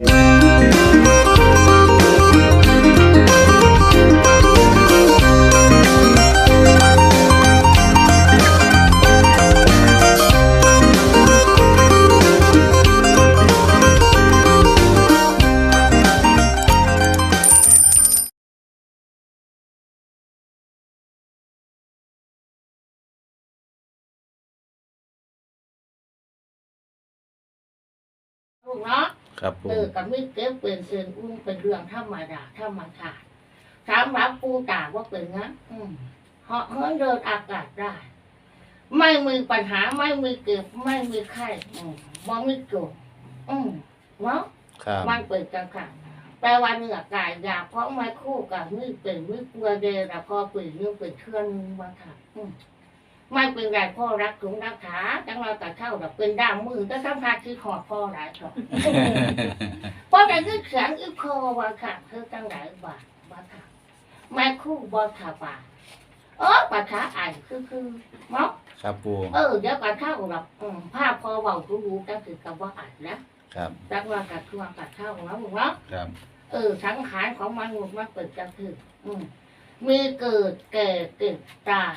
ลู ครับปูเออกับมีเก็บเป็นเอื่นอุ้งเป็นเรื่องธรรมดาธรรมชาติสามรับปูตาว่าเป็นงั้นอืมเหาะเหินเดินอากาศได้ ไม่มีปัญหาไม่มีเก็บ ไม่มีไข้อืมมองไม่จบอืมเนาะ ครับ มันเปิดกลางคันแปลว่าเนื้อกายอยากเพราะไม่คู่กับมือเป็นมือเปลือยเดรพอเปิดนิ้วเปิดเคลื่อนมาค่ะอืม ไม่เป็นไรพ่อรักถุงรักขาจังเราแต่เข้าแบบเป็นด้ามมือก็สำคัญคือหอดพ่อหลายชอบเพราะแต่คือเขียนอีกคอว่าค่ะคือตั้งหลายบาทว่าค่ะแม่คู่บอขาบาทเออปัจฉาอ่านคือคือเนาะครับปูเออเดี๋ยวปัจฉาหลับอืมภาพพอเบารู้ๆก็คือกับว่าอ่านนะครับจักว่ากัดช่วงกัดเข้าเนาะมึงเนาะครับเออสังขารของมันมันมันเปิดก็คือ อืมมีเกิดแก่เกิดตาย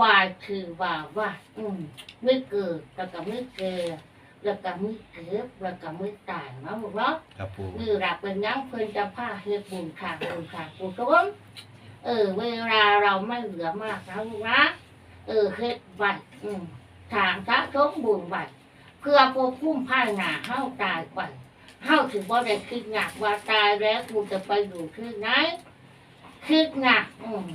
วายคือว่าว่า อืมไม่เกิดแล้วก็ไม่แก่แล้วก็ไม่เก็บแล้วก็ไม่ตายเนาะมึงเนาะครับปูนี่หลักเป็นยังเพิ่นจะผ้าเฮ็ดบุญทางบุญทางกุศลเออ เวลาเราไม่เหลือมากนะลูกนะเออเฮ็ดบัตรอืมทางสะสมบุญบัตรเพื่อพวกพุ่มผ้าหนาเฮาตายไปเฮาถึงบ่ได้คิดหนักว่าตายแล้วกูจะไปอยู่ที่ไหนคิดหนักอืม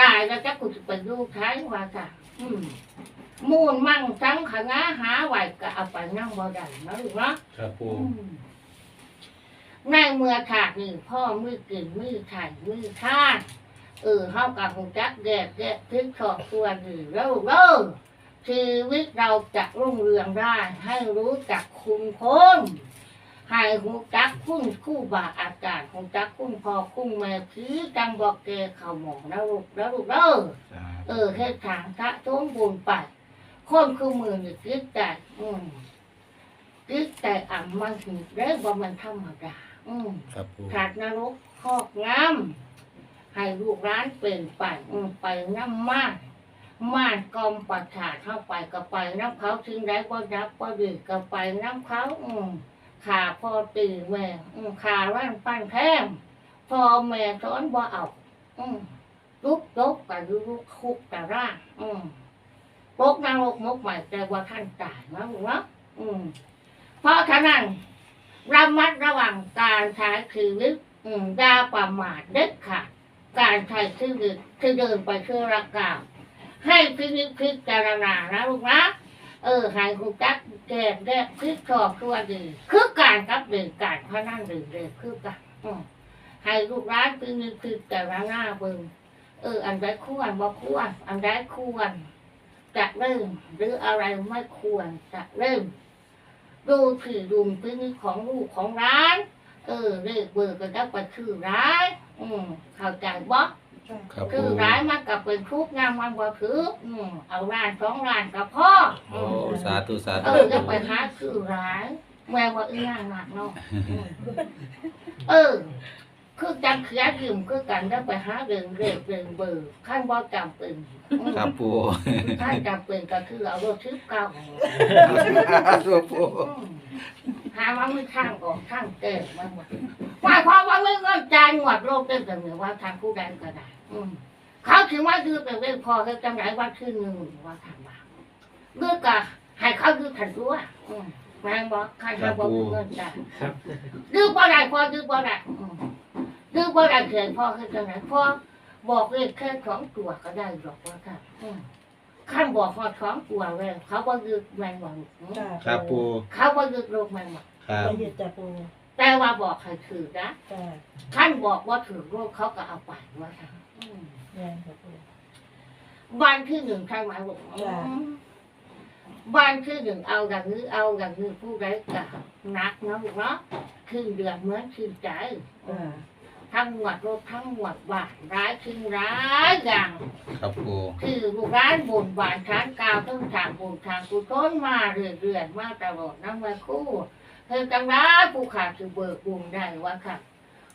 ตายแล้วจะกูจะไปอยู่ท้ายว่าจ้ะอืมมูลมั่งสังขงาหาไหวก็เอาไปนั่งบ่ได้นะลูกเนาะครับปูในเมื่อขาดนี่พ่อมือกินมือไข่มือข้านเออเข้ากับหงจักแดดแดดทึกขอบตัวหนึ่งแล้วเด้อชีวิตเราจะรุ่งเรืองได้ให้รู้จักคุมคน ให้หูจักคุ้นคู่บาอาจารย์หูจักคุ้นพอคุ้นแม่ผีจังบอกแกเข่าหมองแล้วลูกแล้วลูกเด้อเออเฮ็ดทางพระสมบูรณ์ไปคนคือมือนี่คิดแต่อืมคิดแต่อ่ำมันถึงเรียกว่ามันธรรมดาอืมครับปูขาดนรกครอบงำให้ลูกร้านเป็นไปอืมไปน้ำมากม่านกอมปัดขาดเข้าไปก็ไปน้ำเขาถึงได้ก็ยับก็ดีก็ไปน้ำเขาอืม ขาพอตื่นแม่ขาร่างปั้นแท้มพอแม่สอนบ่เอาอืลุกยกไปลุกคุกแต่ร่างอืมปกนรกมกใหม่แต่ว่าท่านตายนะลูกเนาะอืมเพราะฉะนั้นระมัดระวังการใช้ชีวิตอืมอยาประมาทเด็ดขาดการใช้ชีวิตที่เดินไปเชื่อรักาวให้พินิจพิจารณานะลูกนะ เออห้คุณจักแก่แก่พิชอบตัวดีคือการกับเดินการพนันเดินเดินคือกันอืมห้ลูกร้านพินิจพิจารณาเบิ่งเออ อันใดควรบ่ควรอันใดควรจะเริ่ม หรืออะไรไม่ควรจะเริ่ม ดูถือดุมพื้นของลูกของร้าน เออเลขเบอร์ก็จะไปคือร้ายอืมเข้าใจบ่ ครับคืปูอร้ายมันกับเป็นทุกงามมันบ่ถืออืมเอาร้านสองร้านกับพ่อโอ้สาธุสาเอธุอจะไปหาคือร้ายแม่ว่าอีหยังหนักเนาะอืมเออ คือจังเขียยืมคือกันจะไปหาเรื่องเลขเรื่องเบอร์ขั้นบ่จำเป็นอืมครับปูขั้นจำเป็นก็คือเอารถทิพเก่า ครับปูหาว่าไม่ข้างออกข้างเกิดมาหมดหมายความว่าไม่เงินจ่ายหมดโลกเต็มแต่เหนือว่าทางผู้ใดก็ได้อืม เขาถือว่ายืดไปเว้ยพอเขาจังไรว่าชื่อหนึ่งว่าทางบ้านเลือกกะให้เขายืดถันตัวอืมแม่งบอกใครจะบอกเงินจ่ายยืดบ่ได้พอยืดบ่ได้อืมยืดบ่ได้เขียนพอเขาจังไรพอบอกเลขแค่สองตัวก็ได้หรอกว่าค่ะอืมขั้นบอกพอสองตัวเลยเขาบอกยืดแมงบอกอืมครับปูเขาบอกยืดโลกแมงบอกครับไปหยุดจับปูแต่ว่าบอกใครถือนะจ้าท่านบอกว่าถือโรคเขาก็เอาไปว่าค่ะ อืมแม่ครับปูวันที่หนึ่งใช่ไหมลูกจ้ะอืมวันที่หนึ่งเอาอย่างนี้เอาอย่างนี้ผู้ใดกับนักนะลูกเนาะขึ้นเดือนเหมือนขึ้นใจจ้าทั้งหมวดรถทั้งหมวดบาทร้ายขึ้นร้ายอย่าง ครับปูคือลูกร้านบนบานช้านกาวต้องทางบนทางกูต้นมาเรื่อยๆมาตลอดนั่งมาคู่เพิ่นจังได้ผู้ขาดคือเบิกบุญได้ว่าค่ะ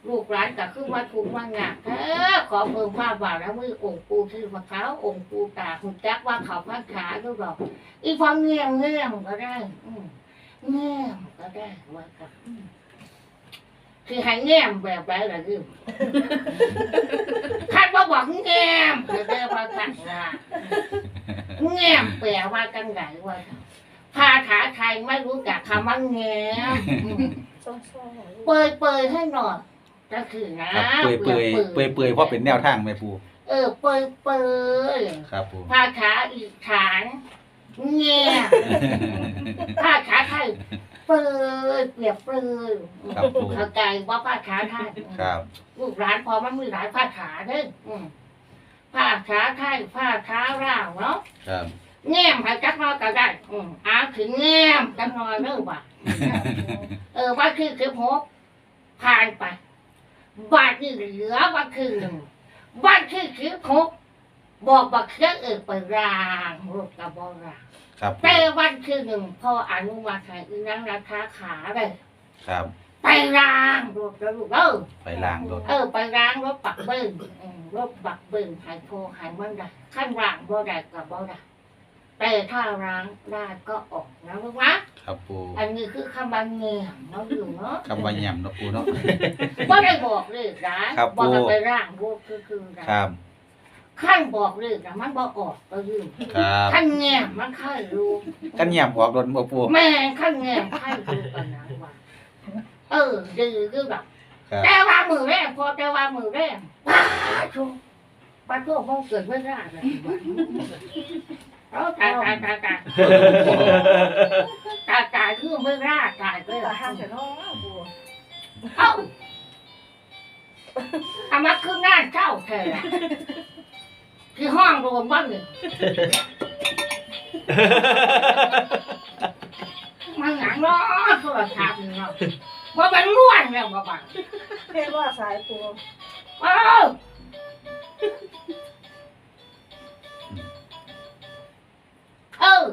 ลูกหลานก็คือว่าทุกว่างานแท้ขอเพิ่มภาพบาแล้วมือองค์ปูชื่อพระเขาองค์ปูตาคุณแจ๊กว่าเขาพักขาก็บอกอีฟังเงียบเงียบก็ได้เงียบก็ได้ว่าค่ะอืมคือให้เงียบแบบไรล่ะลืมคาดว่าบอกเงียบก็ได้ว่าค่ะว่าเงียบแปลว่ากันไหนว่าภาษาไทยไม่รู้จักคำว่าเงียบอืมเปยเปยให้หน่อย ก็คือนะครับเปื่อยเปื่อยเปื่อยเปื่อยเพราะเป็นแนวทางแม่ปูเออเปยเปยครับปูภาษาอีสานเงียบภาษาไทยเปยเปรียบเปรยครับปูเข้าใจว่าภาษาไทยครับลูกหลานพอมันมีหลายภาษาเด้ออืมภาษาไทยภาษาลาวเนาะครับแง้มให้จักน้อยก็ได้อืมอ่านถึงแง้มจักน้อยเด้อว่ะเออว่าคือคือหกผ่านไป บาทนี่เหลือว่าคือหนึ่งบาทคือคือหกบอกบักเครื่องเออไปรางรถกับบอรางครับปูแต่วันคือหนึ่งพออนุมาให้อีนังราคาขาเลยครับไปรางรถแล้วลูกเออไปล้างรถ เออไปรางรถปักเบิ้งอืมรถปักเบิ้งหายโพหายมันได้ขั้นรางบ่ได้กับบ่ได้ แต่ถ้ารางได้ก็ออกนะลูกนะครับปูอันนี้คือคำบางเงียงเนาะอยู่เนาะคำว่าแยำเนาะปูเนาะบ่ได้บอกเลยนะครับบอกกันปู่ไปร่างบวกคือคือนะครับขั้นบอกเลยนะมันบ่ออกก็ยืมครับขั้นแง่มันค่อยรู้กันแยำออกรถบ่ปูแม่ขั้นแง่ค่อยรู้กันนะว่าเออดื้อคือแบบครับแต่ว่ามือแรกพอแต่ว่ามือแรกป้าชุป้าโทษมองเกิดไม่ได้เลย เอาตายตายตายตายตายตายคือไม่ได้ตายเลยตาห้ามแต่น้องปูเอ้าอามาคืองานเจ้าแท้อะที่ห้องรวมบ้านหนึ่งมันหนังเนาะโทรศัพท์เนาะว่ามันล้วนแล้วบ่บังเรียกว่าสายปูเอ้า เออ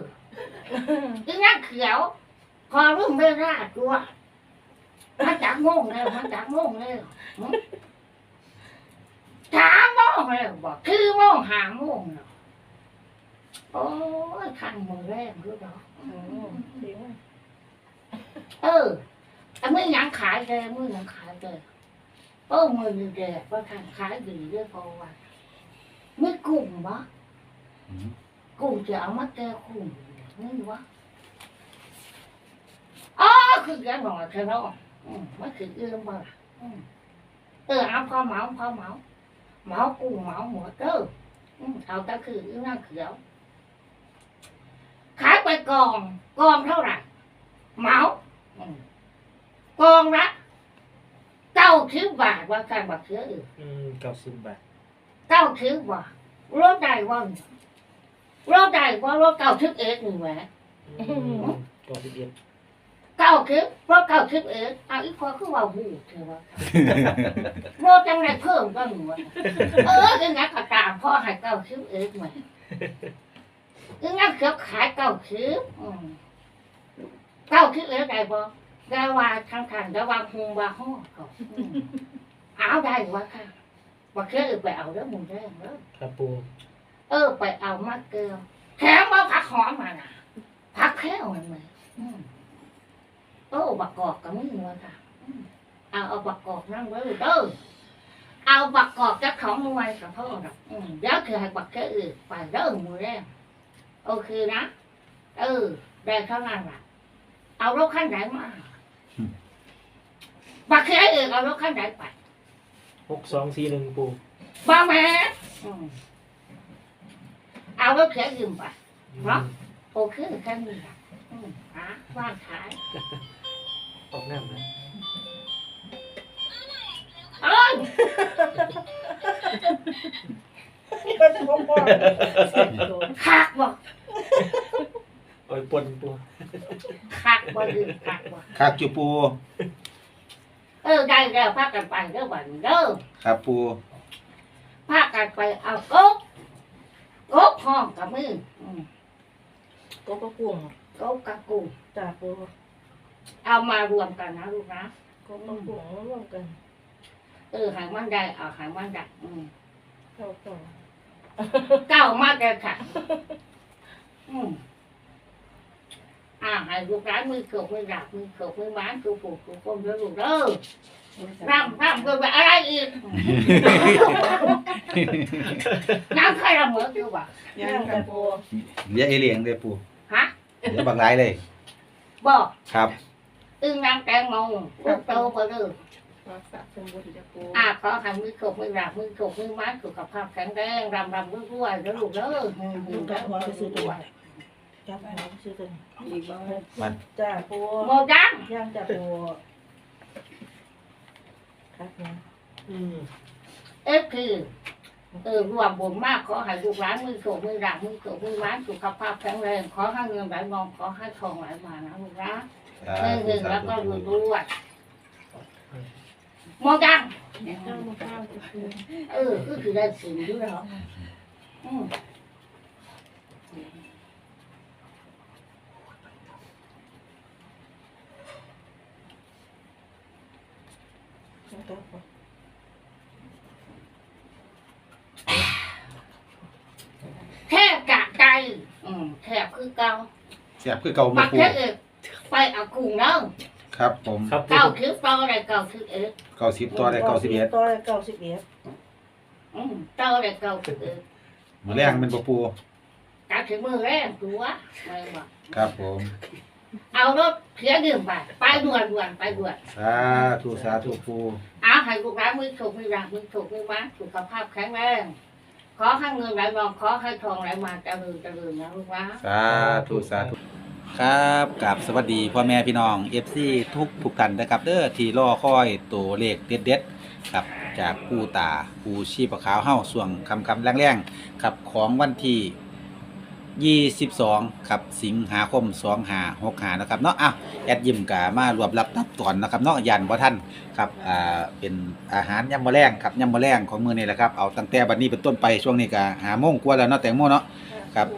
ที่นั่งเขียวพอรุ่งไม่ราดตัวมันจักโมงแล้วมันจักโมงแล้วหึสามโมงแล้วบอกคือโมงหาโมงเนาะโอ้ยขันมือแรงรู้ดอกอืมจริงเออแต่ไม่ยังขายเลยมือยังขายเลยโอ้มือนี่แดดว่าทางขายดีด้วยพอวันไม่กลุ่มวะอืม กลุ่มจะเอามาแก้กลุ่มนี่วะอ๋อคือแกหน่อยเธอเนาะอืมมันคือเอื้อมบ่ล่ะอืมเออเอาพอเหมาพอเหมาเหมากุ้งเหมาหมดเด้ออืมเอาก็คืออีนั่งเขียวขายไปกองกองเท่าไหร่เหมาอืมกองละเก้าสิบบาทว่าการบักเสืออื่นอืมเก้าสิบบาทเก้าสิบบาทรถใดว่า รถใดว่ารถเก้าสิบเอ็ดหนึ่งแหมอืมเก้าสิบเอ็ดเก้าสิบรถเก้าสิบเอ็ดเอาอีกพอคือว่าหูเธอว่ารถจังไรเพิ่มก็หนูวะเออยังไงก็ตามพ่อให้เก้าสิบเอ็ดไหมยังไงเขียวขายเก้าสิบอืมเก้าสิบเอ็ดได้บ่ได้ว่าทางทางได้ว่าหงว่าห้อก็อืมเอาได้วะค่ะว่าเคยไปเอาแล้วมึงได้แล้วครับปู เออ ไปเอามาเกลือแถมว่าผักหอมมาน่ะผักแค่มันไหมอืมโอ้บักกอกก็ไม่มีวะค่ะอืมเอาเอาบักกอกนั่งไว้เลยเด้อเอาบักกอกจะของมวยกับพ่อดอกอืมเดี๋ยวคือให้บักแค่อื่นไปเด้อมือแรกโอเคนะเออได้เท่านั้นล่ะเอารถขั้นไหนมาบักแค่อื่นเอารถขั้นไหนไปหกสองสี่หนึ่งปูบ้าแม่อืม เอารถแค่ยืมไปเนาะโอเคแค่นี้ละอืมหาว่างขายออกหน้าไหมเอ้ยนี่ก็จะพ่อพ่อคักบ่โอ้ยปนปูคักบ่ดื้อคักบ่คักจูปู เออได้แล้วพากันไปเด้อบัดนี้เด้อครับปูพากันไปเอากบ กบห้องกับมืออืมก็ก็กุ้งกบกับกูจ่าปูเอามารวมกันนะลูกนะก็มาปรุงร่วมกันเออหางมันได้เอาหางมันดักอืมเข้ากันเก้ามากเลยค่ะ อืมอ่าให้ลูกร้านมือเกือบมือดักมือเกือบมือบ้านคือผูกคือก้มแล้วลูกเด้อ ร่ำร่ำเกิดแบบอะไรอีกน้ำใครละเหมือนอยู่บ่ย่างกับปูเหลือเอเลียงเลยปูฮะเหลือบักหลายเลย บอกครับอึ้งน้ำแตงโมลูกโตไปเลยรักษาสมบูรณ์จะปูอ่าขอให้มือเกือบมือดักมือเกือบมือบ้านสุขภาพแข็งแรงรำรำรวยๆแล้วลูกเด้ออืมดูกับหัวไปซื้อตัวจับหัวไปซื้อตัวอีกบ้างจ้าปูโมดังย่างจ้าปู ครับนะอืมเอฟคือเออรวมบุญมากขอให้ลูกหลานมือโกมือดักมือโกมือหวานสุขภาพแข็งแรงขอให้เงินไหลมองขอให้ทองไหลมานะลูกนะเงินเงินแล้วก็รวยรวยโมดังข้าวมาข้าวจะปูเออก็คือได้สิ่งด้วยเหรออืม ครับแทบกะใจอืมแทบคือเก่าเสียบคือเก่าปัมากปูแค่เอกไปเอากุ้งเนาะครับผมครับปูเก้าคิ้วต่ออะไรเก้าคิ้วเอกเก้าสิบตัวได้เก้าสิบเอ็ดตัวได้เก้าสิบเอ็ดอืมต่ออะไรเก้าคิ้วเอกมือแรงเป็นปะปูกะถึงมือแรงตัวไม่บอกครับผม เอารถเสียดื่มไปไปด่วนด่วนไปด่วนสาธุสาธุปูเอาให้ลูกหลานมือถูกมือรักมือถูกมือมาสุขภาพแข็งแรงขอให้เงินไหลมองขอให้ทองไหลมาเจริญเจริญนะลูกนะสาธุสาธุครับกับสวัสดีพ่อแม่พี่น้อง FC ทุกทุกท่านนะครับเด้อที่รอคอยตัวเลขเด็ดๆครับจากผู้ตาผู้ชีพขาวเฮาส่วงคำคำแรงๆครับของวันที่ 22ครับสิงหาคม2565นะครับเนาะอ้าแอดยิมกามารวบรับตับตอนนะครับเนาะยันบ่ท่านครับอ่าเป็นอาหารยำมะแรงครับยำมะแรงของมือนี้แหละครับเอาตั้งแต่บัดนี้เป็นต้นไปช่วงนี้ก็หาโมงกว่าแล้วเนาะแตงโมเนาะครับ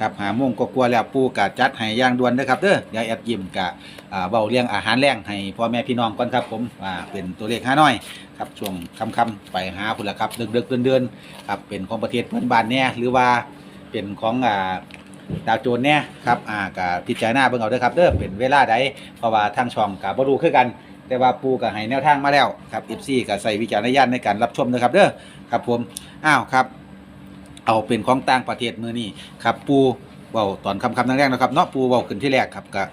ครับหาโมงก็กลัวาแล้วปูกะจัดให้ย่างด่วนเด้อครับเด้อเดี๋ยแอดยิมกะอ่าเบาเรื่องอาหารแรงให้พ่อแม่พี่น้องก่อนครับผมอ่าเป็นตัวเลขห้าน้อยครับช่วงค่ำๆไปหาพุ่นละครับเดึกๆเดือนๆครับเป็นของประเทศเพื่อนบ้านเนี่ยหรือว่า เป็นของอ่าดาวโจรเนี่ยครับอ่ากะพิจารณาเบิ่งเอาเด้อครับเด้อเป็นเวลาใดเพราะว่าทางช่องกะบ่รู้คือกัน แต่ว่าปูก็ให้แนวทางมาแล้วครับ FC ก็ใส่วิจารณญาณในการรับชมนะครับเด้อครับผมอ้าวครับ เอาเป็นของต่างประเทศมือนี่ครับปูเบาตอนคำคำแรกนะครับเนาะปูเบาขึ้นที่แรกครับก็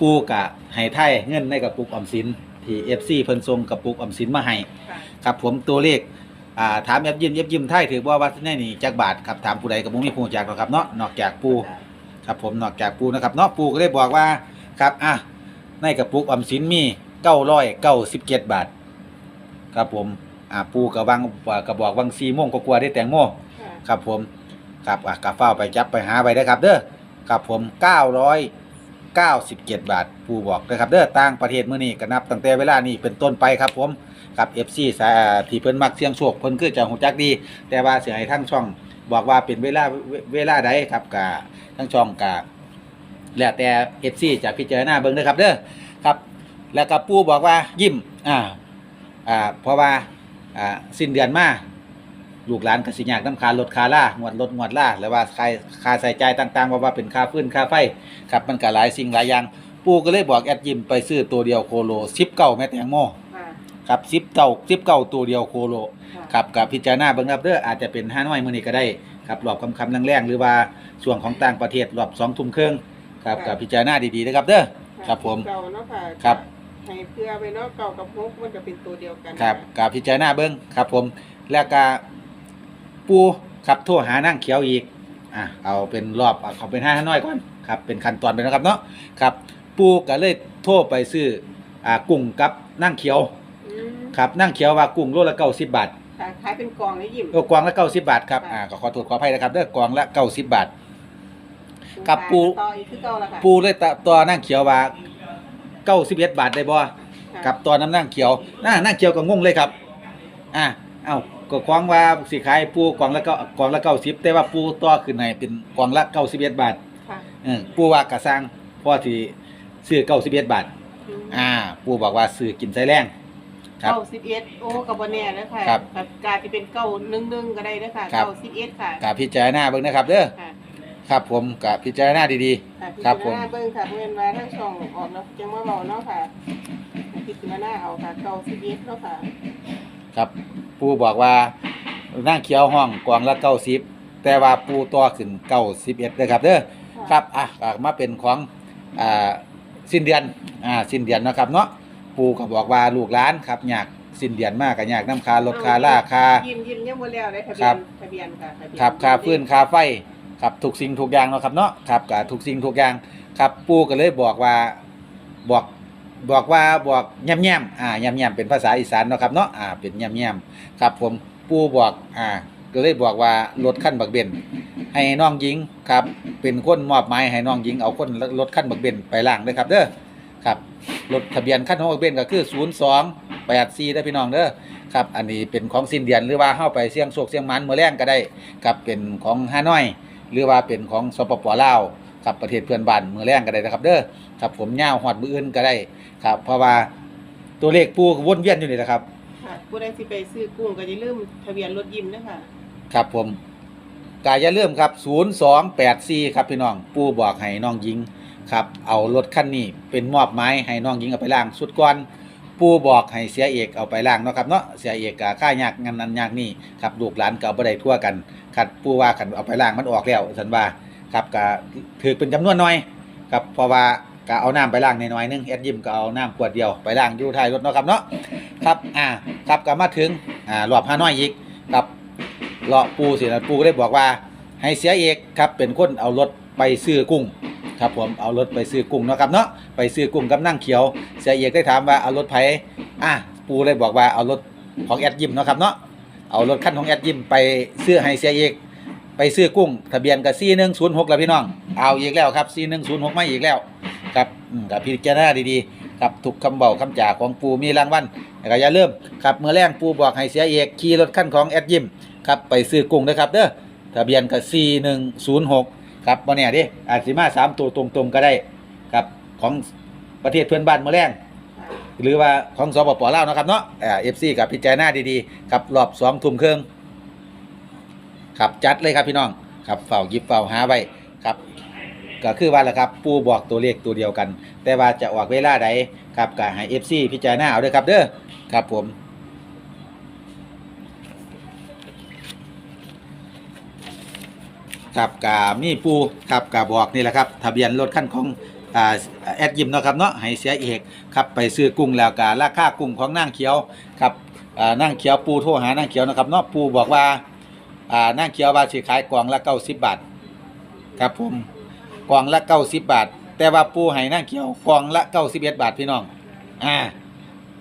ปูกะให้ไทยเงินในกระปุกออมสินที่เอฟซีเพิ่นส่งกระปุกออมสินมาให้ครับผมตัวเลข อ่าถามยับยิ้มยับยิ้มไทยถือว่าวัดแน่นี่จักบาทครับถามผู้ใดก็บ่มีผู้แจักหรอกครับเนาะนอกจากปูครับผมนอกจากปูนะครับเนาะปูก็ได้บอกว่าครับอะในกระปุกออมสินมี997บาท ครับผมอ่าปูก็วังก็บอกวัง4โมงก็กลัวได้แตงโมครับผมครับอะกาเฝ้าไปจับไปหาไปได้ครับเด้อครับผม997บาทผู้บอกนะครับเด้อต่างประเทศเมื้อนี้ก็นับตั้งแต่เวลานี้เป็นต้นไปครับผม กับ FC สายอ่าที่เพิ่นมักเสี่ยงโชคเพิ่นคือจะฮู้จักดี แต่ว่าเสิให้ทั้งช่องบอกว่าเป็นเวลาเวเวลาใดครับก็ทั้งช่องก็แล้วแต่ FC จะพิจารณาเบิ่งเด้อครับเด้อครับ แล้วก็ปู่บอกว่ายิ้มอ่าอ่าเพราะว่าอ่าสิ้นเดือนมาลูกหลานกสิยากน้ำคาลดคาล่างวดลดงวดล่าหรือว่าค่าค่าใส่ใจายต่างๆ ว่าว่าเป็นค่าฟื้นค่าไฟครับมันก็หลายสิ่งหลายอย่าง ปู่ก็เลยบอกแอดยิมไปซื้อตัวเดียวโคโล19แม่แตงโม ค่ะครับ19 19ตัวเดียวโคโลครับกับพิจารณาเบิ่งครับเด้ออาจจะเป็น5น้อยมื้อนี้ก็ได้ครับรอบคำคำๆแรงๆหรือว่าช่วงของต่างประเทศรอบ2ทุ่มครึ่งครับกับพิจารณาดีๆนะครับเด้อครับผมเก่าเนาะค่ะครับให้เพื่อไปเนาะเก่ากับพกมันจะเป็นตัวเดียวกันครับนะะกับพิจารณาเบิ่งครับผมแล้วก็ปูครับโทรหานั่งเขียวอีกอะเอาเป็นรอบเอาเขาเป็นห้าน้อยก่อนครับเป็นขั้นตอนไปนะครับเนาะครับปูก็เลยโทรไปซื้ออ่ากุ้งกับนั่งเขียวอืม ครับนั่งเขียวว่ากุ้งโลละเก้าสิบบาทค่ะขายเป็นกล่องเลยยิ้มโลกวางละเก้าสิบบาทครับอ่าก็ขอโทษขออภัยนะครับเด้อกวางละเก้าสิบบาท กับปู ต่ออีกคือเก่าละค่ะปูเลยตะตัวนั่งเขียวว่าเก้าสิบเอ็ดบาทได้บ่ค่ะกับตัวน้ำนั่งเขียวน่านั่งเขียวก็งงเลยครับ อ่าเอ้าก็ควางว่าสิขายปูกล่องละเก้ากล่องละเก้าสิบแต่ว่าปูต่อขึ้นให้เป็นกล่องละเก้าสิบเอ็ดบาท ค่ะเออปูว่ากระสร้างพอที่ซื้อเก้าสิบเอ็ดบาทอ่า ปูบอกว่าซื้อกินไส้แรง ครับ เก้าสิบเอ็ดโอ้กับบนแน่นะคะครับกับการที่เป็นเก้าหนึ่งหนึ่งก็ได้นะคะครับ เก้าสิบเอ็ดค่ะกับพิจารณาเบิ่งนะครับเด้อค่ะครับผมกับพิจารณาดี ค่ะพิครัจาบรผมณาเบิ้งค่ะเพื่อนว่าทั้งช่องออกเนาะจังมาเบาเนาะค่ะพิจารณาเอาค่ะเก้าสิบเอ็ดเนาะค่ะๆครับ ปูบอกว่านั่งเขียวห้องกวางละเก้าสิบแต่ว่าปูต่อขึ้นเก้าสิบเอ็ดเลยครับเด้อครับ อะอะมาเป็นของ อ่า สิ้นเดือน อ่า สิ้นเดือนเนาะครับเนาะ ปูก็บอกว่าลูกหลานครับอยากสิ้นเดือนมากก็อยากน้ำคารถคาล่าคา ยิ้มยิ้มยังหมดแล้วเลยทะคเบีรัยบนทะเบียนค่ะทะเบียนครับค่าฟื้นค่าไฟครับทุกสิ่งทุกอย่างเนาะครับเนาะครับกับทุกสิ่งทุกอย่างครับปูก็เลยบอกว่าบอกบอกว่าบอกแย้มแย้มๆอ่าแย้มแย้มๆเป็นภาษาอีสานเนาะครับเนาะอ่าเป็นแย้มแย้มๆครับผมปูบอกอ่าก็เลยบอกว่ารถขั้นบักเบนให้น้องหญิงครับเป็นคนมอบหมายให้น้องหญิงเอาคนรถขั้นบักเบนไปล้างเลยครับเด้อค รับรถทะเบียนขั้นของบักเบนก็คือ02 84ได้อพี่น้องเด้อครับ อันนี้เป็นของสิ้นเดือนหรือว่าเข้าไปเสี่ยงโชคเสี่ยงหมันมื้อแรงก็ได้ครับเป็นของฮานอย หรือว่าเป็นของสปปลาวครับประเทศเพื่อนบ้านมื้อแรงก็ได้นะครับ เด้อครับผมย่าวฮอดมื้ออื่นก็ได้ครับ เพราะว่าตัวเลขปูก็วนเวียนอยู่นี่แหละครับ ค่ะผู้ใดสิไปซื้อกุ้งก็อย่าลืมทะเบียนรถยิ้มนะคะครับผมกาอย่าลืมครับ 0284 ครับพี่น้อง ปูบอกให้น้องหญิง ครับเอารถคันนี้เป็นมอบหมายให้น้องหญิงเอาไปล้างสุดก่อนปูบอกให้เสียเอกเอาไปล้างเนาะครับเนาะเสียเอกก็ค่ายากงานนั้นยากนี่ครับลูกหลานก็บ่ได้ทั่วกันครับปูว่าคันเอาไปล้างมันออกแล้วฉันว่าครับก็ถือเป็นจำนวนน้อยครับเพราะว่าก็เอาน้ำไปล้างในน้อยนึงแอดยิมก็เอาน้ำขวดเดียวไปล้างอยู่ท้ายรถเนาะครับเนาะครับอ่าครับก็มาถึงอ่ารอบห้าน้อยอีกครับเลาะปูสินะปูก็ได้บอกว่าให้เสียเอกครับเป็นคนเอารถไปซื้อกุ้ง ครับผมเอารถไปซื้อกุ้งเนาะครับเนาะไปซื้อกุ้งกับนั่งเขียว เสียเอกได้ถามว่าเอารถไผอะปูเลยบอกว่าเอารถของแอดยิมเนาะครับเนาะเอารถคันของแอดยิมไปซื้อให้เสียเอกไปซื้อกุ้งทะเบียนกับซีหนึ่งศูนย์หกแล้วพี่น้องเอาอีกแล้วครับซีหนึ่งศูนย์หกมาอีกแล้วครับกับพิจารณาดีๆครับทุกคำบอกคำจ่าของปูมีรางวัลก็อย่าลืมครับเมื่อแรงปูบอกให้เสียเอกขี่รถคันของแอดยิมครับไปซื้อกุ้งนะครับเด้อทะเบียนก็4106 ครับบ่แน่เดิอาจสิมา3ตัวตรงๆก็ได้ครับของประเทศเพื่อนบ้านเมื่อแรงค่ะหรือว่าของสปปลาวนะครับเนาะเอ่อ FC กับพิจารณาดีๆครับรอบ2ทุ่มครึ่งครับจัดเลยครับพี่น้องครับเฝ้าหยิบเฝ้าหาไว้ครับ ก็คือว่าแหละครับ ปูบอกตัวเลขตัวเดียวกัน แต่ว่าจะออกเวลาใดครับก็ให้ FC พิจารณาเอาเด้อครับเด้อครับผม ครับกามีปูครับกาบอกนี่แหละครับทะเบียนรถคันของอ่าแอดยิมเนาะครับเนาะให้เสียเอกครับไปซื้อกุ้งแล้วการาคากุ้งของนางเขียวครับอ่านางเขียวปูโทรหานางเขียวนะครับเนาะปูบอกว่าอ่านางเขียวว่าสิขายกล่องละ90บบาทครับผมกล่องละ90บบาท แต่ว่าปูให้นางเขียวกล่องละ91บาทพี่น้องอ่า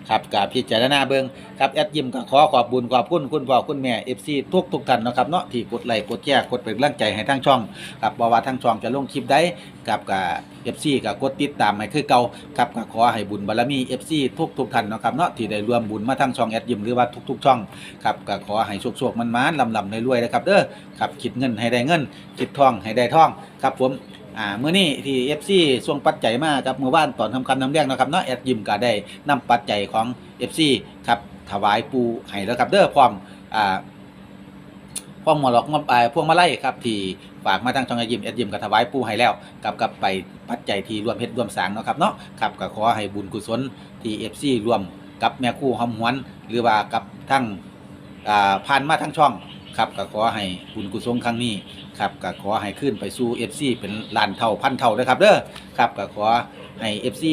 ครับกับพิจารณาเบิงครับแอดยิมก็ขอขอบบุญขอบคุณคุณพ่อคุณแม่ FC ทุกทุกท่านนะครับเนาะที่กดไลค์กดแชร์กดเป็นกำลังใจให้ทางช่องครับบ่ว่าทางช่องจะลงคลิปได้กับกับ FC กับกดติดตามให้คือเก่าครับก็ขอให้บุญบารมี FC ทุกทุกท่านนะครับเนาะที่ได้รวมบุญมาทางช่องแอดยิมหรือว่าทุกๆช่องครับก็ขอให้โชคๆมันๆลำๆรวยนะครับเด้อครับคิดเงินให้ได้เงินคิดทองให้ได้ทองครับผม อ่ามื้อนี้ที่ FC ส่งปัจจัยมาครับเมื่อวานตอนทำคำนำเรียงนะครับเนาะแอดยิมก็ได้นำปัจจัยของ FC ครับถวายปูให้แล้วครับเด้อพร้อมอ่าพวงหมอลอกงบไปพวงมาไล่ครับที่ฝากมาทางช่องแอดยิมแอดยิมกับถวายปูให้แล้วกับกับไปปัจจัยที่รวมเฮ็ดรวมสางเนาะครับเนาะครับก็ขอให้บุญกุศลที่ FC รวมกับแม่คู่หอมหวน หรือว่ากับทั้งอ่าผ่านมาทั้งช่อง ครับก็ขอให้บุญกุศลครั้งนี้ครับก็ขอให้ขึ้นไปสู่ FC เป็นล้านเท่าพันเท่านะครับเด้อครับก็ขอให้ FC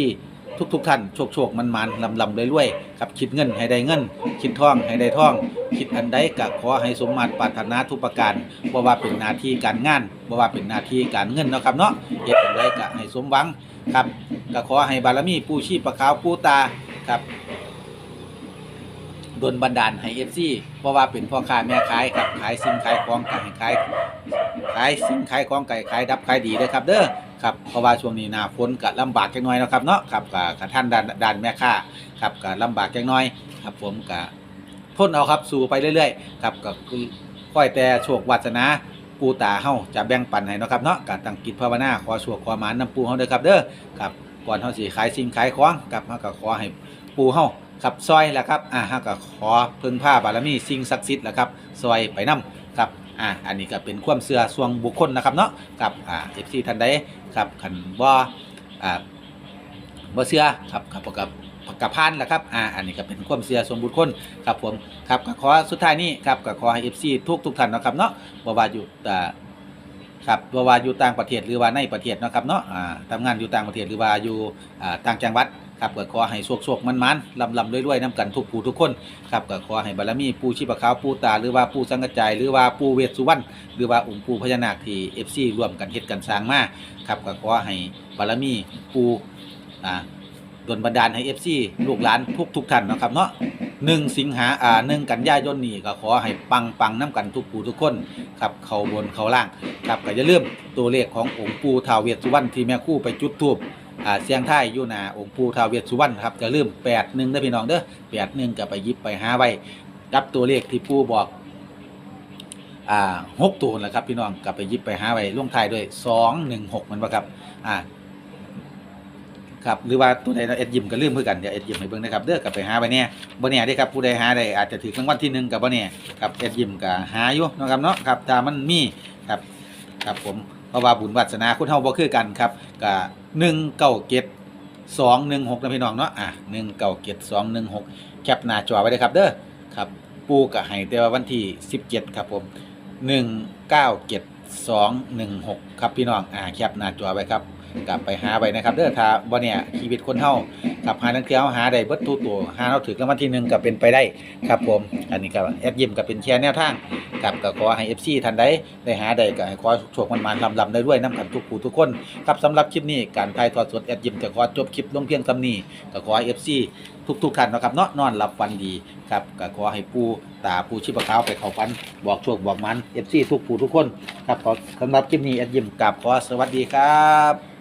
ทุกทุกๆท่านโชคโชคมันมันลำลำรวยๆครับคิดเงินให้ได้เงิน คิดทองให้ได้ทอง คิดอันใดก็ขอให้สมมาตรปรารถนาทุกประการบ่ว่าเป็นหน้าที่การงานบ่ว่าเป็นหน้าที่การเงินเนาะครับเนาะเฮ็ดอันใดก็ให้สมหวังครับก็ขอให้บารมีปู่ชีพประขาวปู่ตาครับ ดลบันดาลให้ FC เพราะว่าเป็นพ่อค้าแม่ขายครับขายสิ่งขายของก็ให้ขายขายสิ่งขายของไก่ขายดับขายดีเด้อครับ เด้อครับเพราะว่าช่วงนี้หน้าฝนก็ลำบากจักหน่อยนะครับเนาะครับก็กท่านด้านด้านแม่ค้าครับก็ลำบากจักหน่อย ครับผมก็ทนเอาครับสู่ไปเรื่อยๆครับก็คือค่อยแต่โชควาสนาปูตาเฮาจะแบ่งปันให้นะครับเนาะการตั้งกิจภาวนาขอโชคขอหมานน้ำปูเฮาเด้อครับเด้อครับก่อนเฮาสิขายสิ่งขายของครับเฮาก็ขอให้ปูเฮา ครับซอยแหละครับอ่าฮาก็ขอพึ่งพาบารมีสิ่งศักดิ์สิทธิ์แหละครับซอยไปนํครับอ่าอันนี้ก็เป็นความเชื่อส่วนบุคคลนะครับเนาะครับอ่า FC ท่านใดครับคันบ่อ่าบ่เชื่อครับครับกับกับพานแหละครับ อ่า อันนี้ก็เป็นความเชื่อส่วนบุคคลครับผม ครับก็ขอสุดท้ายนี้ครับก็ขอให้ FC ทุกทุกท่านนะครับเนาะบ่ว่าอยู่อ่ครับบ่ว่าอยู่ต่างประเทศหรือว่าในประเทศนะครับเนาะ อ่าทำงานอยู่ต่างประเทศหรือว่าอยู่ อ่า ต่างจังหวัด ครับก็ขอให้โชคๆมันๆลำๆรวยๆนํกันทุกผู้ทุกคนครับก็ขอให้บารมีปู่ชีพขาวปู่ตา หรือว่าปู่สังกจจายหรือว่าปู่เวสสุวรรณหรือว่าองค์ปู่พญานาคที่ FC ร่วมกันเฮ็ดกันสร้างมาครับก็ขอให้บารมีปู่อ่าดลบันดาลให้ FC ลูกหลานทุกทุกท่านนะครับเนาะหนึ่งสิงหาอ่าหนึ่งกันยายนนี้ก็ขอให้ปังปังน้กันทุกผู้ทุกคนครับเขาบนเขาล่างครับก็อย่าลืมตัวเลขขององค์ปู่ทาวเวสสุวรรณที่แม่คู่ไปจุดธูป อ่าเสียงไทายอยู่หนาองค์ปู่ท้าวเวสสุวรรณครับอย่าลืม81เด้อพี่น้องเด้อ81ก็ไปหยิบไปหาไว้กับตัวเลขที่ปู่บอกอ่าหกตัวนั่นแหละครับพี่น้องก็ไปหยิบไปหาไว้ลงท้ายด้วย216มันบ่ครับอ่า ครับหรือว่าตัวใดเราเอ็ดยิมก็ลืมเพื่อกันเดี๋ยวเอ็ดยิมให้เบิ่งนะครับเด้อกลับไปหาไว้เนี่ยบ่เนี่ยเด้ครับผู้ใดหาได้อาจจะถือรางวัลที่หนึ่งกับบ่เนี่ยครับเอ็ดยิมก็หาอยู่เนาะครับเนาะครับถ้ามันมีครับครับผม เพราะว่าบุญวัสนาคุณเท่าบ่คือกันครับก็หนึ่งเก้าเก็ดสองหนึ่งหกนะพี่น้องเนาะอะหนึ่งเก้าเก็ดสองหนึ่งหกแคปหน้าจอไว้เลยครับเด้อครับปูกับไห้แต่ว่าวันที่สิบเจ็ดครับผมหนึ่งเก้าเก็ดสองหนึ่งหกครับพี่น้องอะแคปหน้าจอไว้ครับ กลับไปหาไว้นะครับเด้อถ้าบ่เนี่ยชีวิตคนเฮากับหานังเที่ยวหาได้เบิดทุกตัวหาเราถึงรางวัลที่หนึ่งก็เป็นไปได้ครับผม อันนี้ก็แอดยิมก็เป็นแชร์แนวทางครับก็ขอให้ FC ท่านใดได้หาได้ก็ให้ขอโชคมันมาลำลำได้ด้วยน้ำกันทุกผู้ทุกคนครับสำหรับคลิปนี้การถ่ายทอดสดแอดยิมจะขอจบคลิปลงเพียงเท่านี้ก็ขอให้ FC ทุกทุกๆท่านนะครับเนาะนอนหลับฝันดีครับก็ขอให้ผู้ตาผู้ชิบะขาวไปเข้าฝันบอกโชคบอกมัน FC ทุกผู้ทุกคนครับขอสำหรับคลิปนี้แอดยิมกราบขอสวัสดีครับ